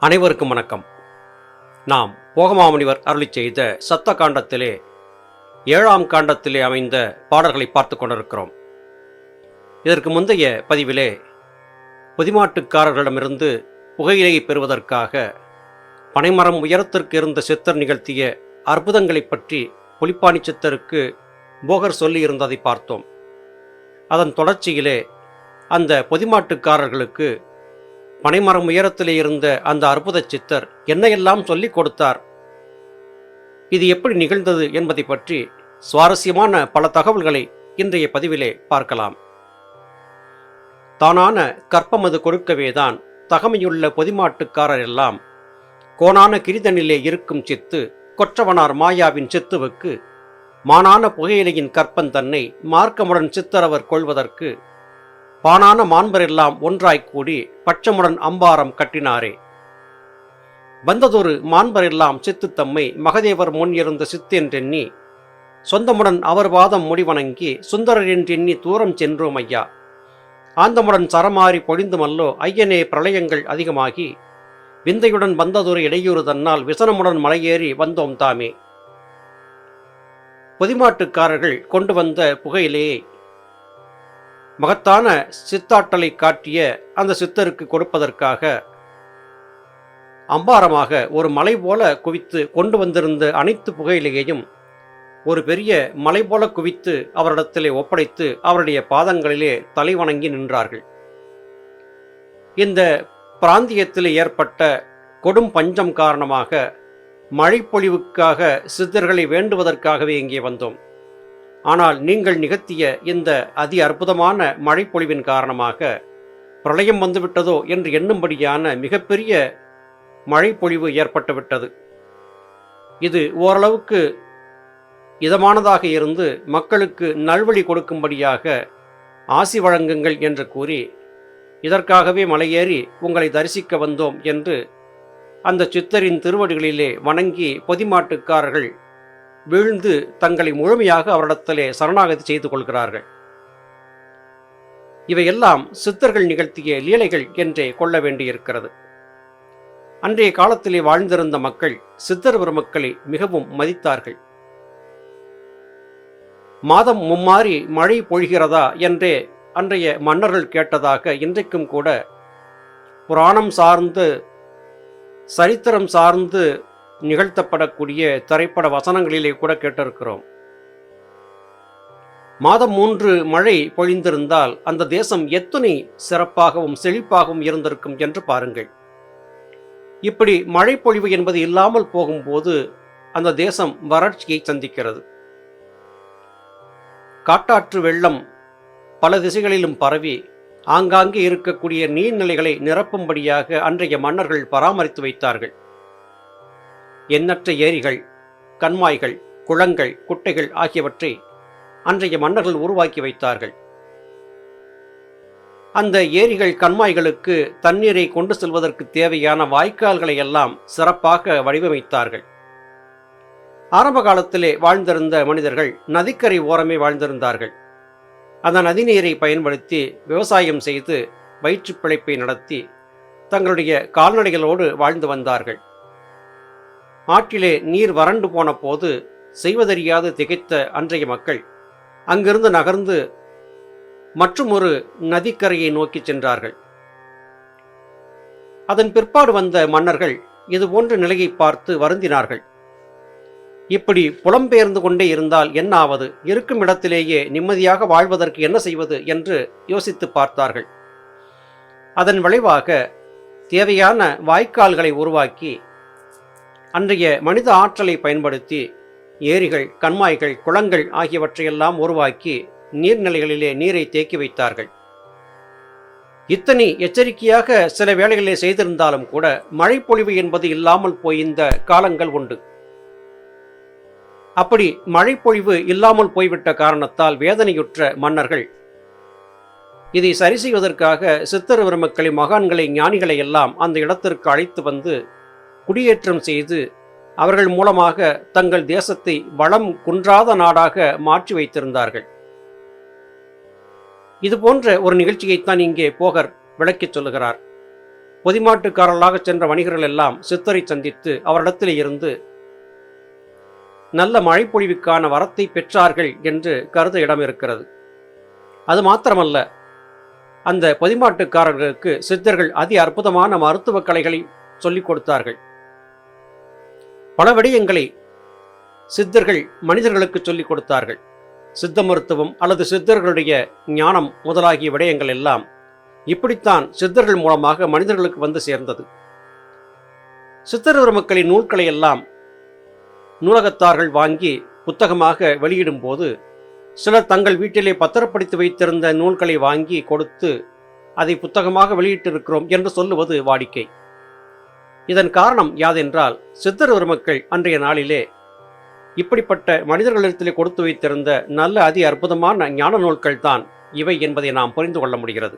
அனைவருக்கும் வணக்கம். நாம் போகமாமுனிவர் அருளி செய்த சத்த காண்டத்திலே ஏழாம் காண்டத்திலே அமைந்த பாடல்களை பார்த்து கொண்டிருக்கிறோம். இதற்கு முந்தைய பதிவிலே பொதிமாட்டுக்காரர்களிடமிருந்து புகையிலையை பெறுவதற்காக பனைமரம் உயரத்திற்கு இருந்த சித்தர் நிகழ்த்திய அற்புதங்களைப் பற்றி புலிப்பாணி சித்தருக்கு போகர் சொல்லியிருந்ததை பார்த்தோம். அதன் தொடர்ச்சியிலே அந்த பொதிமாட்டுக்காரர்களுக்கு பனைமரம் உயரத்திலே இருந்த அந்த அற்புத சித்தர் என்னையெல்லாம் சொல்லிக் கொடுத்தார். இது எப்படி நிகழ்ந்தது என்பதை பற்றி சுவாரஸ்யமான பல தகவல்களை இன்றைய பதிவிலே பார்க்கலாம். தானான கற்பமது கொடுக்கவேதான் தகமையுள்ள பொதிமாட்டுக்காரர் எல்லாம் கோணான கிரிதனிலே இருக்கும் சித்து கொற்றவனார் மாயாவின் சித்துவுக்கு மானான புகையிலையின் கற்பன் தன்னை மார்க்கமுடன் சித்தரவர் கொள்வதற்கு பானான மாண்பரெல்லாம் ஒன்றாய்க் கூடி பட்சமுடன் அம்பாரம் கட்டினாரே. வந்ததொரு மாண்பரெல்லாம் சித்து தம்மை மகதேவர் முன் இருந்த சித்தென்றெண்ணி சொந்தமுடன் அவர் வாதம் முடிவணங்கி சுந்தரர் என்றெண்ணி தூரம் சென்றோம் ஐயா. ஆந்தமுடன் சரமாறி பொழிந்துமல்லோ ஐயனே பிரளயங்கள் அதிகமாகி விந்தையுடன் வந்ததொரு இடையூறு தன்னால் விசனமுடன் மலையேறி வந்தோம் தாமே. பொதிமாட்டுக்காரர்கள் கொண்டு வந்த புகையிலேயே மகத்தான சித்தாட்டலை காட்டிய அந்த சித்தருக்கு கொடுப்பதற்காக அம்பாரமாக ஒரு மலை போல குவித்து கொண்டு வந்திருந்த அனைத்து புகையிலேயும் ஒரு பெரிய மலை போல குவித்து அவரிடத்திலே ஒப்படைத்து அவருடைய பாதங்களிலே தலை வணங்கி நின்றார்கள். இந்த பிராந்தியத்தில் ஏற்பட்ட கொடும் பஞ்சம் காரணமாக மழைப்பொழிவுக்காக சித்தர்களை வேண்டுவதற்காகவே இங்கே வந்தோம். ஆனால் நீங்கள் நிகழ்த்திய இந்த அதி அற்புதமான மழைப்பொழிவின் காரணமாக பிரளயம் வந்துவிட்டதோ என்று எண்ணும்படியான மிகப்பெரிய மழைப்பொழிவு ஏற்பட்டுவிட்டது. இது ஓரளவுக்கு இதமானதாக இருந்து மக்களுக்கு நல்வழி கொடுக்கும்படியாக ஆசி வழங்குங்கள் என்று கூறி இதற்காகவே மலையேறி உங்களை தரிசிக்க வந்தோம் என்று அந்த சித்தரின் திருவடிகளிலே வணங்கி பொதிமாட்டுக்காரர்கள் வீழ்ந்து தங்களை முழுமையாக அவரிடத்திலே சரணாகதி செய்து கொள்கிறார்கள். இவையெல்லாம் சித்தர்கள் நிகழ்த்திய லீலைகள் என்றே கொள்ள வேண்டியிருக்கிறது. அன்றைய காலத்திலே வாழ்ந்திருந்த மக்கள் சித்தர் பெருமக்களை மிகவும் மதித்தார்கள். மாதம் மும்மாறி மழை பொழிகிறதா என்றே அன்றைய மன்னர்கள் கேட்டதாக இன்றைக்கும் கூட புராணம் சார்ந்து சரித்திரம் சார்ந்து நிகழ்த்தப்படக்கூடிய திரைப்பட வசனங்களிலே கூட கேட்டிருக்கிறோம். மாதம் மூன்று மழை பொழிந்திருந்தால் அந்த தேசம் எத்தனை சிறப்பாகவும் செழிப்பாகவும் இருந்திருக்கும் என்று பாருங்கள். இப்படி மழை பொழிவு என்பது இல்லாமல் போகும்போது அந்த தேசம் வறட்சியை சந்திக்கிறது. காட்டாற்று வெள்ளம் பல திசைகளிலும் பரவி ஆங்காங்கே இருக்கக்கூடிய நீர்நிலைகளை நிரப்பும்படியாக அன்றைய மன்னர்கள் பராமரித்து வைத்தார்கள். எண்ணற்ற ஏரிகள் கண்மாய்கள் குளங்கள் குட்டைகள் ஆகியவற்றை அன்றைய மன்னர்கள் உருவாக்கி வைத்தார்கள். அந்த ஏரிகள் கண்மாய்களுக்கு தண்ணீரை கொண்டு செல்வதற்கு தேவையான வாய்க்கால்களை எல்லாம் சிறப்பாக வடிவமைத்தார்கள். ஆரம்ப காலத்திலே வாழ்ந்திருந்த மனிதர்கள் நதிக்கரை ஓரமே வாழ்ந்திருந்தார்கள். அந்த நதிநீரை பயன்படுத்தி விவசாயம் செய்து வயிற்று பிழைப்பை நடத்தி தங்களுடைய கால்நடைகளோடு வாழ்ந்து வந்தார்கள். ஆற்றிலே நீர் வறண்டு போன போது செய்வதறியாது திகைத்த அன்றைய மக்கள் அங்கிருந்து நகர்ந்து மற்றுமொரு நதிக்கரையை நோக்கி சென்றார்கள். அதன் பிற்பாடு வந்த மன்னர்கள் இதுபோன்ற நிலையை பார்த்து வருந்தினார்கள். இப்படி புலம்பெயர்ந்து கொண்டே இருந்தால் என்ன ஆவது இருக்கும் இடத்திலேயே நிம்மதியாக வாழ்வதற்கு என்ன செய்வது? என்று யோசித்து பார்த்தார்கள். அதன் விளைவாக தேவையான வாய்க்கால்களை உருவாக்கி அன்றைய மனித ஆற்றலை பயன்படுத்தி ஏரிகள் கண்மாய்கள் குளங்கள் ஆகியவற்றையெல்லாம் உருவாக்கி நீர்நிலைகளிலே நீரை தேக்கி வைத்தார்கள். இத்தனை எச்சரிக்கையாக சில வேளைகளிலே செய்திருந்தாலும் கூட மழைப்பொழிவு என்பது இல்லாமல் போயிருந்த காலங்கள் உண்டு. அப்படி மழைப்பொழிவு இல்லாமல் போய்விட்ட காரணத்தால் வேதனையுற்ற மன்னர்கள் இதை சரி செய்வதற்காக சித்தர் மக்களின் மகான்களை ஞானிகளை எல்லாம் அந்த இடத்திற்கு அழைத்து வந்து குடியேற்றம் செய்து அவர்கள் மூலமாக தங்கள் தேசத்தை வளம் குன்றாத நாடாக மாற்றி வைத்திருந்தார்கள். இது போன்ற ஒரு நிகழ்ச்சியைத்தான் இங்கே போகர் விளக்கிச் சொல்லுகிறார். பொதிமாட்டுக்காரர்களாக சென்ற வணிகர்கள் எல்லாம் சித்தரை சந்தித்து அவரிடத்தில் இருந்து நல்ல மழைப்பொழிவுக்கான வரத்தை பெற்றார்கள் என்று கருத இடம் இருக்கிறது அது மாத்திரமல்ல அந்த பொதிமாட்டுக்காரர்களுக்கு சித்தர்கள் அதி அற்புதமான மருத்துவ கலைகளை சொல்லிக் கொடுத்தார்கள். பல விடயங்களை சித்தர்கள் மனிதர்களுக்கு சொல்லிக் கொடுத்தார்கள். சித்த மருத்துவம் அல்லது சித்தர்களுடைய ஞானம் முதலாகிய விடயங்கள் எல்லாம் இப்படித்தான் சித்தர்கள் மூலமாக மனிதர்களுக்கு வந்து சேர்ந்தது. சித்தர் மக்களின் நூல்களை எல்லாம் நூலகத்தார்கள் வாங்கி புத்தகமாக வெளியிடும் போது சிலர் தங்கள் வீட்டிலே பத்திரப்படுத்தி வைத்திருந்த நூல்களை வாங்கி கொடுத்து அதை புத்தகமாக வெளியிட்டிருக்கிறோம் என்று சொல்லுவது வாடிக்கை. இதன் காரணம் யாதென்றால் சித்தர் மக்கள் அன்றைய நாளிலே இப்படிப்பட்ட மனிதர்களிடத்திலே கொடுத்து வைத்திருந்த நல்ல அதி அற்புதமான ஞான நூல்கள் தான் இவை என்பதை நாம் புரிந்து கொள்ள முடிகிறது.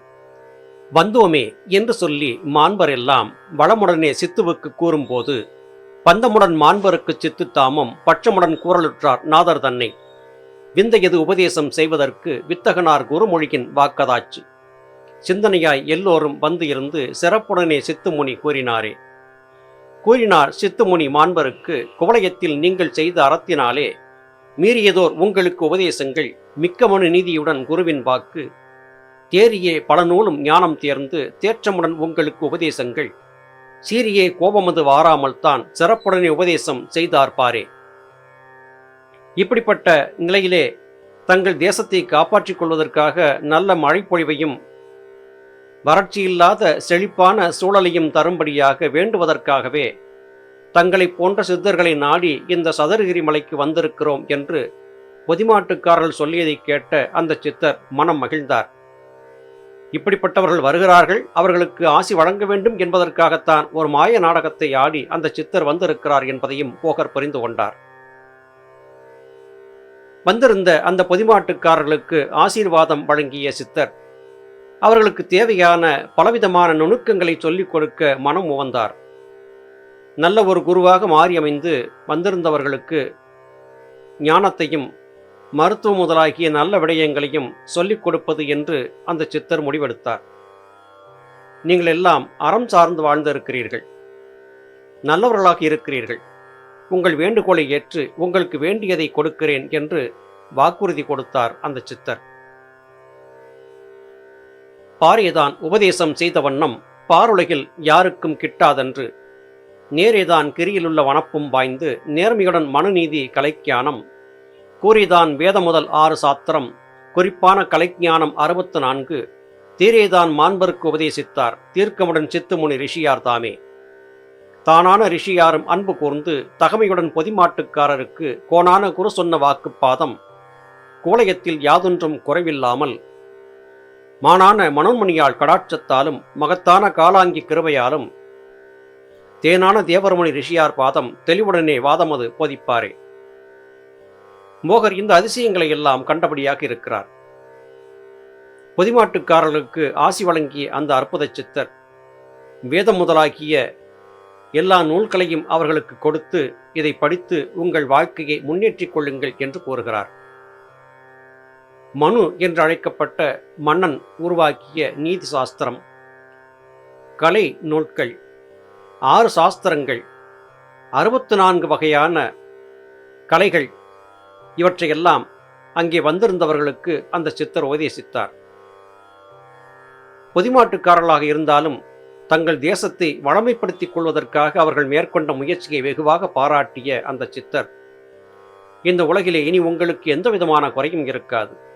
வந்தோமே என்று சொல்லி மாண்பர் எல்லாம் வளமுடனே சித்துவுக்கு கூறும்போது பந்தமுடன் மாண்பருக்கு சித்து தாமம் பட்சமுடன் கூறலுற்றார் நாதர் தன்னை. விந்தையது உபதேசம் செய்வதற்கு வித்தகனார் குருமொழியின் வாக்கதாச்சு. சிந்தனையாய் எல்லோரும் வந்து இருந்து சிறப்புடனே சித்துமுனி கூறினாரே. கூறினார் சித்துமுனி மாண்பருக்கு குவளையத்தில் நீங்கள் செய்த அறத்தினாலே மீறியதோர் உங்களுக்கு உபதேசங்கள். மிக்க மனு நீதியுடன் குருவின் வாக்கு. தேரியே பல நூலும் ஞானம் தேர்ந்து தேற்றமுடன் உங்களுக்கு உபதேசங்கள். சீரியே கோபமது வாராமல் தான் சிறப்புடனே உபதேசம் செய்தார் பாரே. இப்படிப்பட்ட நிலையிலே தங்கள் தேசத்தை காப்பாற்றிக் கொள்வதற்காக நல்ல மழைப்பொழிவையும் வறட்சியில்லாத செழிப்பான சூழலையும் தரும்படியாக வேண்டுவதற்காகவே தங்களை போன்ற சித்தர்களை நாடி இந்த சதுரகிரி மலைக்கு வந்திருக்கிறோம் என்று பொதிமாட்டுக்காரர்கள் சொல்லியதை கேட்ட அந்த சித்தர் மனம் மகிழ்ந்தார். இப்படிப்பட்டவர்கள் வருகிறார்கள் அவர்களுக்கு ஆசி வழங்க வேண்டும் என்பதற்காகத்தான் ஒரு மாய நாடகத்தை ஆடி அந்த சித்தர் வந்திருக்கிறார் என்பதையும் போகர் புரிந்து கொண்டார். வந்திருந்த அந்த பொதிமாட்டுக்காரர்களுக்கு ஆசீர்வாதம் வழங்கிய சித்தர் அவர்களுக்கு தேவையான பலவிதமான நுணுக்கங்களை சொல்லிக் கொடுக்க மனம் உவந்தார் நல்ல ஒரு குருவாக மாறி அமைந்து வந்திருந்தவர்களுக்கு ஞானத்தையும் மருத்துவ முதலாகிய நல்ல விடயங்களையும் சொல்லிக் கொடுப்பது என்று அந்த சித்தர் முடிவெடுத்தார். நீங்கள் எல்லாம் அறம் சார்ந்து வாழ்ந்திருக்கிறீர்கள். நல்லவர்களாக இருக்கிறீர்கள். உங்கள் வேண்டுகோளை ஏற்று உங்களுக்கு வேண்டியதை கொடுக்கிறேன் என்று வாக்குறுதி கொடுத்தார் அந்த சித்தர். பாரியதான் உபதேசம் செய்த வண்ணம் பாருலகில் யாருக்கும் கிட்டாதென்று. நேரேதான் கிரியிலுள்ள வனப்பும் வாய்ந்து நேர்மையுடன் மனுநீதி கலைஞானம். கூறிதான் வேத முதல் ஆறு சாத்திரம் குறிப்பான கலைஞானம் அறுபத்து நான்கு. தீரேதான் மாண்பருக்கு உபதேசித்தார் தீர்க்கமுடன் சித்துமுனி ரிஷியார் தாமே. தானான ரிஷியாரும் அன்பு கூர்ந்து தகமையுடன் பொதிமாட்டுக்காரருக்கு கோணான குரு சொன்ன வாக்குப்பாதம் கோலயத்தில் யாதொன்றும் குறைவில்லாமல் மானான மனோன்மணியால் கடாட்சத்தாலும் மகத்தான காலாங்கி கிருபையாலும் தேனான தேவரமணி ரிஷியார் பாதம் தெளிவுடனே வாதமது போதிப்பாரே. மோகர் இந்த அதிசயங்களை எல்லாம் கண்டபடியாக இருக்கிறார். பொதிமாட்டுக்காரர்களுக்கு ஆசி வழங்கிய அந்த அற்புத சித்தர் வேதம் முதலாகிய எல்லா நூல்களையும் அவர்களுக்கு கொடுத்து இதை படித்து உங்கள் வாழ்க்கையை முன்னேற்றிக் கொள்ளுங்கள் என்று கூறுகிறார். மனு என்று அழைக்கப்பட்ட மன்னன் உருவாக்கிய நீதி சாஸ்திரம். கலை நூல்கள். ஆறு சாஸ்திரங்கள். அறுபத்து நான்கு வகையான கலைகள். இவற்றையெல்லாம் அங்கே வந்திருந்தவர்களுக்கு அந்த சித்தர் உபதேசித்தார். பொதிமாட்டுக்காரர்களாக இருந்தாலும் தங்கள் தேசத்தை வளமைப்படுத்திக் கொள்வதற்காக அவர்கள் மேற்கொண்ட முயற்சியை வெகுவாக பாராட்டிய அந்த சித்தர் இந்த உலகிலே இனி உங்களுக்கு எந்த விதமான குறையும் இருக்காது.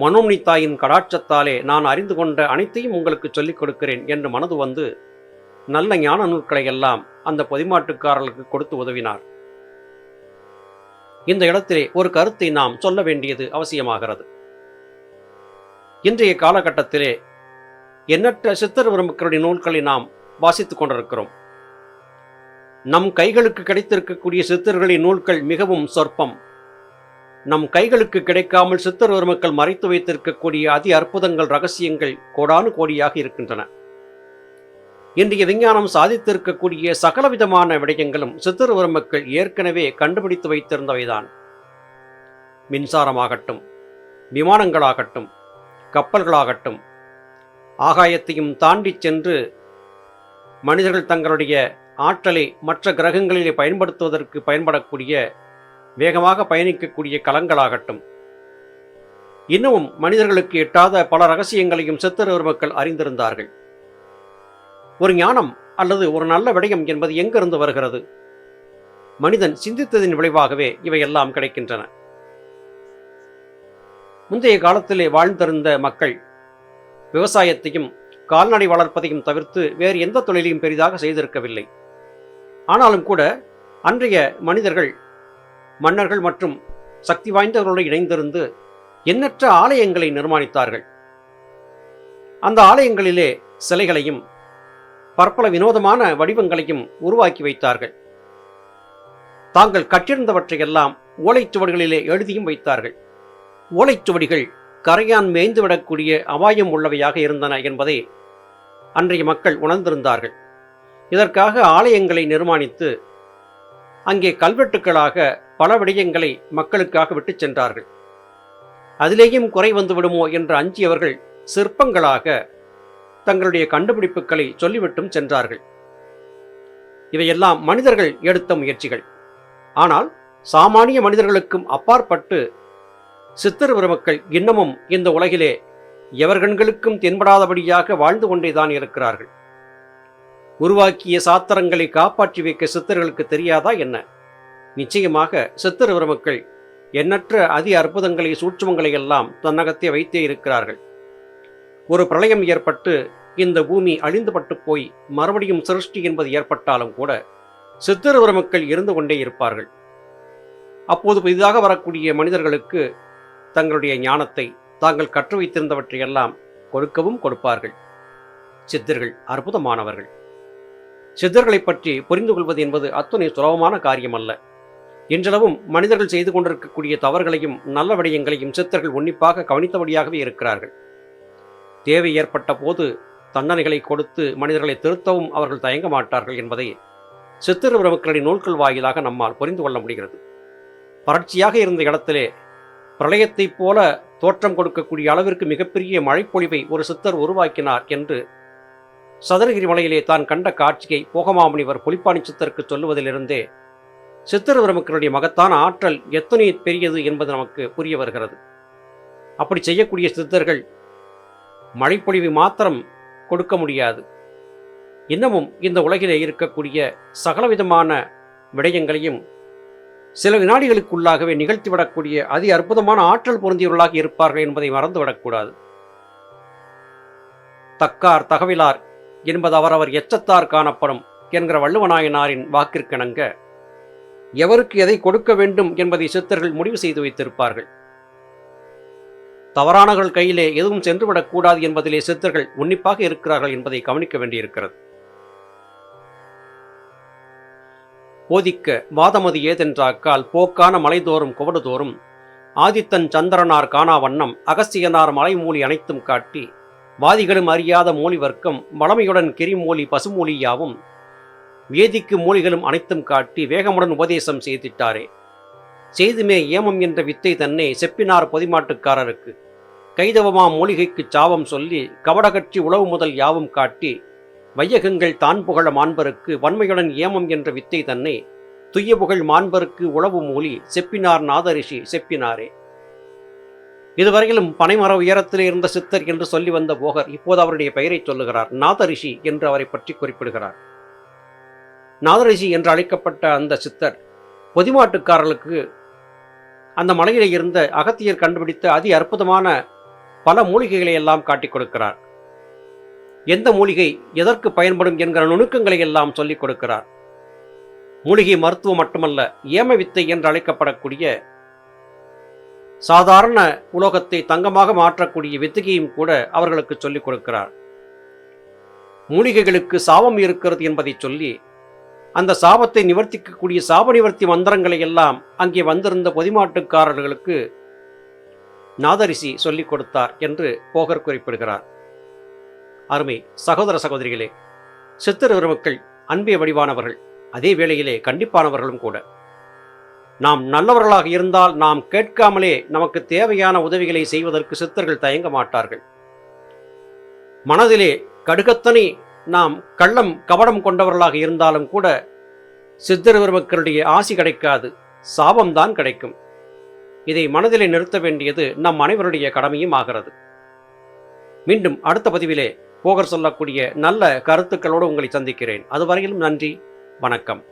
மனோம்னி தாயின் கடாட்சத்தாலே நான் அறிந்து கொண்ட அனைத்தையும் உங்களுக்கு சொல்லிக் கொடுக்கிறேன் என்று மனது வந்து நல்ல ஞான நூல்களை எல்லாம் அந்த பொதிமாட்டுக்காரர்களுக்கு கொடுத்து உதவினார். இந்த இடத்திலே ஒரு கருத்தை நாம் சொல்ல வேண்டியது அவசியமாகிறது. இன்றைய காலகட்டத்திலே எண்ணற்ற சித்தர் பெருமக்களுடைய நூல்களை நாம் வாசித்துக் கொண்டிருக்கிறோம். நம் கைகளுக்கு கிடைத்திருக்கக்கூடிய சித்தர்களின் நூல்கள் மிகவும் சொற்பம். நம் கைகளுக்கு கிடைக்காமல் சித்தர் பெருமக்கள் மறைத்து வைத்திருக்கக்கூடிய அதி அற்புதங்கள் ரகசியங்கள் கோடானு கோடியாக இருக்கின்றன. இன்றைய விஞ்ஞானம் சாதித்திருக்கக்கூடிய சகலவிதமான விடயங்களும் சித்தர் பெருமக்கள் ஏற்கனவே கண்டுபிடித்து வைத்திருந்தவைதான். மின்சாரமாகட்டும் விமானங்களாகட்டும் கப்பல்களாகட்டும் ஆகாயத்தையும் தாண்டி சென்று மனிதர்கள் தங்களுடைய ஆற்றலை மற்ற கிரகங்களிலே பயன்படுத்துவதற்கு பயன்படக்கூடிய வேகமாக பயணிக்கக்கூடிய கலங்களாகட்டும் இன்னமும் மனிதர்களுக்கு எட்டாத பல ரகசியங்களையும் சித்திரவர் மக்கள் அறிந்திருந்தார்கள். ஒரு ஞானம் அல்லது ஒரு நல்ல விடயம் என்பது எங்கிருந்து வருகிறது? மனிதன் சிந்தித்ததின் விளைவாகவே இவையெல்லாம் கிடைக்கின்றன. முந்தைய காலத்திலே வாழ்ந்திருந்த மக்கள் விவசாயத்தையும் கால்நடை வளர்ப்பதையும் தவிர்த்து வேறு எந்த தொழிலையும் பெரிதாக செய்திருக்கவில்லை. ஆனாலும் கூட அன்றைய மனிதர்கள் மன்னர்கள் மற்றும் சக்தி வாய்ந்தவர்களோடு இணைந்திருந்து எண்ணற்ற ஆலயங்களை நிர்மாணித்தார்கள். அந்த ஆலயங்களிலே சிலைகளையும் பற்பல வினோதமான வடிவங்களையும் உருவாக்கி வைத்தார்கள். தாங்கள் கற்றிருந்தவற்றையெல்லாம் ஓலைச்சுவடிகளிலே எழுதியும் வைத்தார்கள். ஓலைச்சுவடிகள் கரையான் மேய்ந்துவிடக்கூடிய அபாயம் உள்ளவையாக இருந்தன என்பதை அன்றைய மக்கள் உணர்ந்திருந்தார்கள். இதற்காக ஆலயங்களை நிர்மாணித்து அங்கே கல்வெட்டுக்களாக பல விடயங்களை மக்களுக்காக விட்டுச் சென்றார்கள். அதிலேயும் குறை வந்துவிடுமோ என்று அஞ்சியவர்கள் சிற்பங்களாக தங்களுடைய கண்டுபிடிப்புகளை சொல்லிவிட்டும் சென்றார்கள். இவையெல்லாம் மனிதர்கள் எடுத்த முயற்சிகள். ஆனால் சாமானிய மனிதர்களுக்கும் அப்பாற்பட்டு சித்தர் பெருமக்கள் இன்னமும் இந்த உலகிலே எவர்கண்களுக்கும் தென்படாதபடியாக வாழ்ந்து கொண்டேதான் இருக்கிறார்கள். உருவாக்கிய சாத்திரங்களை காப்பாற்றி வைக்க சித்தர்களுக்கு தெரியாதா என்ன? நிச்சயமாக சித்தர் மக்கள். எண்ணற்ற அதி அற்புதங்களை சூட்சமங்களை எல்லாம் தன்னகத்தே வைத்தே இருக்கிறார்கள். ஒரு பிரளயம் ஏற்பட்டு இந்த பூமி அழிந்துபட்டு போய் மறுபடியும் சிருஷ்டி என்பது ஏற்பட்டாலும் கூட சித்திரவர மக்கள் இருந்து கொண்டே இருப்பார்கள். அப்போது புதிதாக வரக்கூடிய மனிதர்களுக்கு தங்களுடைய ஞானத்தை தாங்கள் கற்று வைத்திருந்தவற்றையெல்லாம் கொடுக்கவும் கொடுப்பார்கள். சித்தர்கள் அற்புதமானவர்கள். சித்தர்களைப் பற்றி புரிந்து கொள்வது என்பது அத்துணை சுலபமான காரியம் அல்ல இன்றளவும் மனிதர்கள் செய்து கொண்டிருக்கக்கூடிய தவறுகளையும் நல்ல விடயங்களையும் சித்தர்கள் உன்னிப்பாக கவனித்தபடியாகவே இருக்கிறார்கள். தேவை ஏற்பட்ட போது தண்டனைகளை கொடுத்து மனிதர்களை திருத்தவும் அவர்கள் தயங்க மாட்டார்கள் என்பதை சித்திர பிரமுக்களின் நூல்கள் வாயிலாக நம்மால் புரிந்து கொள்ள முடிகிறது. வறட்சியாக இருந்த இடத்திலே பிரளயத்தைப் போல தோற்றம் கொடுக்கக்கூடிய அளவிற்கு மிகப்பெரிய மழைப்பொழிவை ஒரு சித்தர் உருவாக்கினார் என்று சதுரகிரி மலையிலே தான் கண்ட காட்சியை போகமாமுனிவர் புலிப்பாணி சித்தருக்கு சொல்லுவதிலிருந்தே சித்திர பிரமுக்களுடைய மகத்தான ஆற்றல் எத்தனை பெரியது என்பது நமக்கு புரிய வருகிறது. அப்படி செய்யக்கூடிய சித்தர்கள் மழைப்பொழிவு மாத்திரம் கொடுக்க முடியாது. இன்னமும் இந்த உலகிலே இருக்கக்கூடிய சகலவிதமான விடயங்களையும் சில வினாடிகளுக்குள்ளாகவே நிகழ்த்திவிடக்கூடிய அதி அற்புதமான ஆற்றல் பொருந்தியவர்களாக இருப்பார்கள் என்பதை மறந்துவிடக்கூடாது. தக்கார் தகவிலார் என்பது அவரவர் எச்சத்தார் காணப்படும் என்கிற வள்ளுவநாயனாரின் வாக்கிற்கிணங்க எவருக்கு எதை கொடுக்க வேண்டும் என்பதை சித்தர்கள் முடிவு செய்து வைத்திருப்பார்கள். தவறானவர்கள் கையிலே எதுவும் சென்றுவிடக்கூடாது என்பதிலே சித்தர்கள் உன்னிப்பாக இருக்கிறார்கள் என்பதை கவனிக்க வேண்டியிருக்கிறது. போதிக்க வாதமது ஏதென்றாக்கால் போக்கான மலைதோறும் குவடுதோறும் ஆதித்தன் சந்திரனார் காணா வண்ணம் அகஸ்தியனார் மலைமூலி அனைத்தும் காட்டி வாதிகளும் அறியாத மூலி வர்க்கம் வளமையுடன் கிரிமூலி பசுமூலியாவும் வேதிக்கு மூலிகளும் அனைத்தும் காட்டி வேகமுடன் உபதேசம் செய்திட்டாரே. செய்துமே ஏமம் என்ற வித்தை தன்னை செப்பினார் பொதிமாட்டுக்காரருக்கு. கைதவமா மூலிகைக்குச் சாவம் சொல்லி கவடகட்சி உளவு முதல் யாவும் காட்டி வையகங்கள் தான் புகழ மாண்பருக்கு வன்மையுடன் ஏமம் என்ற வித்தை தன்னை துய்ய புகழ் மாண்பருக்கு உளவு மூலி செப்பினார் நாதரிஷி செப்பினாரே. இதுவரையிலும் பனைமர உயரத்தில் இருந்த சித்தர் என்று சொல்லி வந்த போகர் இப்போது அவருடைய பெயரை சொல்லுகிறார். நாதரிஷி என்று அவரை பற்றி குறிப்பிடுகிறார். நாதரிஷி என்று அழைக்கப்பட்ட அந்த சித்தர் பொதிமாட்டுக்காரர்களுக்கு அந்த மலையிலே இருந்த அகத்தியர் கண்டுபிடித்த அதி அற்புதமான பல மூலிகைகளை எல்லாம் காட்டிக் கொடுக்கிறார். எந்த மூலிகை எதற்கு பயன்படும் என்கிற நுணுக்கங்களை எல்லாம் சொல்லிக் கொடுக்கிறார். மூலிகை மருத்துவம் மட்டுமல்ல ஏம வித்தை என்று அழைக்கப்படக்கூடிய சாதாரண உலோகத்தை தங்கமாக மாற்றக்கூடிய வித்திகையும் கூட அவர்களுக்கு சொல்லிக் கொடுக்கிறார். மூலிகைகளுக்கு சாபம் இருக்கிறது என்பதை சொல்லி அந்த சாபத்தை நிவர்த்திக்கக்கூடிய சாப நிவர்த்தி மந்திரங்களை எல்லாம் அங்கே வந்திருந்த பொதிமாட்டுக்காரர்களுக்கு நாதரிசி சொல்லிக் கொடுத்தார் என்று போகர் குறிப்பிடுகிறார். அருமை சகோதர சகோதரிகளே சித்திர பெருமக்கள் அன்பே வடிவானவர்கள் அதே வேளையிலே கண்டிப்பானவர்களும் கூட. நாம் நல்லவர்களாக இருந்தால் நாம் கேட்காமலே நமக்கு தேவையான உதவிகளை செய்வதற்கு சித்தர்கள் தயங்க மாட்டார்கள். மனதிலே கடுகத்தனை நாம் கள்ளம் கபடம் கொண்டவர்களாக இருந்தாலும் கூட சித்தர் பெருமக்களுடைய ஆசி கிடைக்காது சாபம்தான் கிடைக்கும். இதை மனதிலே நிறுத்த வேண்டியது நம் அனைவருடைய கடமையும் ஆகிறது. மீண்டும் அடுத்த பதிவிலே போகர் சொல்லக்கூடிய நல்ல கருத்துக்களோடு உங்களை சந்திக்கிறேன். அதுவரையிலும் நன்றி வணக்கம்.